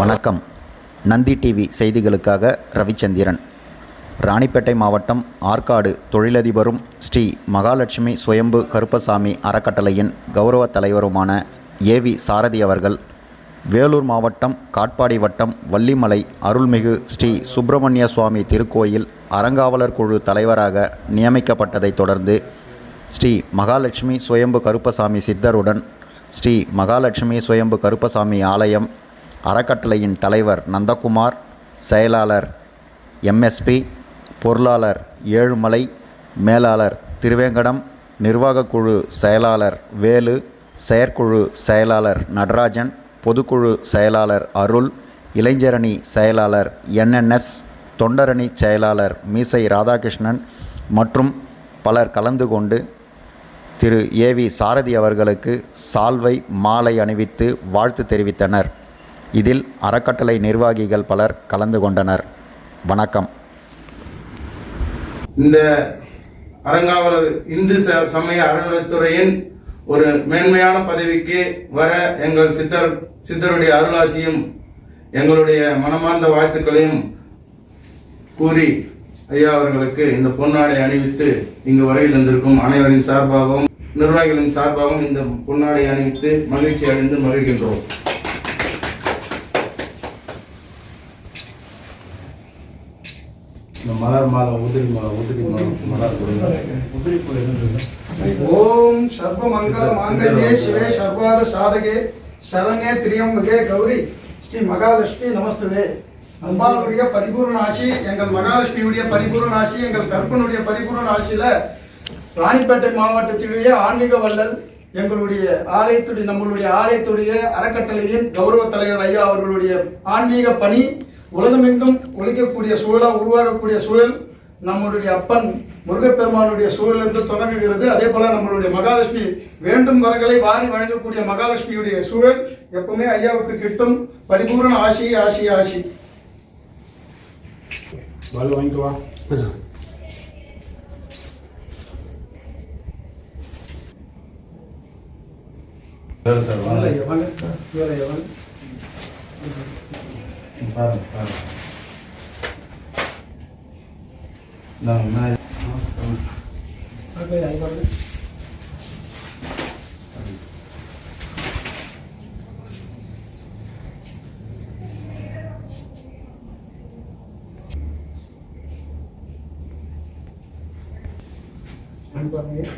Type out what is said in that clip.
வணக்கம். நந்தி டிவி செய்திகளுக்காக ரவிச்சந்திரன். ராணிப்பேட்டை மாவட்டம் ஆற்காடு தொழிலதிபரும் ஸ்ரீ மகாலட்சுமி சுயம்பு கருப்பசாமி அறக்கட்டளையின் கௌரவ தலைவருமான ஏவி சாரதி அவர்கள் வேலூர் மாவட்டம் காட்பாடி வட்டம் வள்ளிமலை அருள்மிகு ஸ்ரீ சுப்பிரமணிய சுவாமி திருக்கோயில் அறங்காவலர் குழு தலைவராக நியமிக்கப்பட்டதைத் தொடர்ந்து ஸ்ரீ மகாலட்சுமி சுயம்பு கருப்பசாமி சித்தருடன் ஸ்ரீ மகாலட்சுமி சுயம்பு கருப்பசாமி ஆலயம் அறக்கட்டளையின் தலைவர் நந்தகுமார் செயலாளர் எம்எஸ்பி பொருளாளர் ஏழுமலை மேலாளர் திருவேங்கடம் நிர்வாகக்குழு செயலாளர் வேலு செயற்குழு செயலாளர் நடராஜன் பொதுக்குழு செயலாளர் அருள் இளைஞரணி செயலாளர் என்என்எஸ் தொண்டரணி செயலாளர் மீசை ராதாகிருஷ்ணன் மற்றும் பலர் கலந்து கொண்டு திரு ஏவி சாரதி அவர்களுக்கு சால்வை மாலை அணிவித்து வாழ்த்து தெரிவித்தனர். இதில் அறக்கட்டளை நிர்வாகிகள் பலர் கலந்து கொண்டனர். வணக்கம். இந்த அரங்காவலர் இந்து ச- சமய அறநிலைத்துறையின் ஒரு மேன்மையான பதவிக்கு வர எங்கள் சித்தர் சித்தருடைய அருளாசியும் எங்களுடைய மனமார்ந்த வாழ்த்துக்களையும் கூறி ஐயா அவர்களுக்கு இந்த பொன்னாடை அணிவித்து இங்கு வருகை தந்திருக்கும் அனைவரின் சார்பாகவும் நிர்வாகிகளின் சார்பாகவும் இந்த பொன்னாடை அணிவித்து மகிழ்ச்சி அடைந்து மகிழ்கின்றோம். இந்த மலர் மாலை உதிரி மா உதிரி மலர் கொடுங்க. ஓம் சர்வ மங்கள மாங்கல்யே சிவே சர்வாத சாதகே சரண்யே திரியம்பகே கௌரி ஸ்ரீ மகாலட்சுமி நமஸ்துதே. அம்பாளுடைய பரிபூர்ண ஆசி எங்கள் மகாலட்சுமியுடைய பரிபூர்ண ஆசி எங்கள் கற்பனுடைய பரிபூர்ண ஆசியில ராணிப்பேட்டை மாவட்டத்தினுடைய ஆன்மீக வள்ளல் எங்களுடைய ஆலயத்துடைய நம்மளுடைய ஆலயத்துடைய அறக்கட்டளையின் கௌரவ தலைவர் ஐயா அவர்களுடைய ஆன்மீக பணி உலகமெங்கும் ஒழிக்கக்கூடிய சூழலா உருவாகக்கூடிய சூழல் நம்மளுடைய அப்பன் முருகப்பெருமானுடைய சூழல் என்று தொடங்குகிறது. அதே போல நம்மளுடைய மகாலட்சுமி வேண்டும் வரங்களை வாரி வழங்கக்கூடிய மகாலட்சுமியுடைய சூழல் எப்பவுமே ஐயாவுக்கு கிட்டும். பரிபூர்ண ஆசி ஆசி ஆசி. Valdo, ven va. Bueno. Vale, vale, vale. Vale, vale. No, no. No, no. Ah, ok, ahí va. Libanês.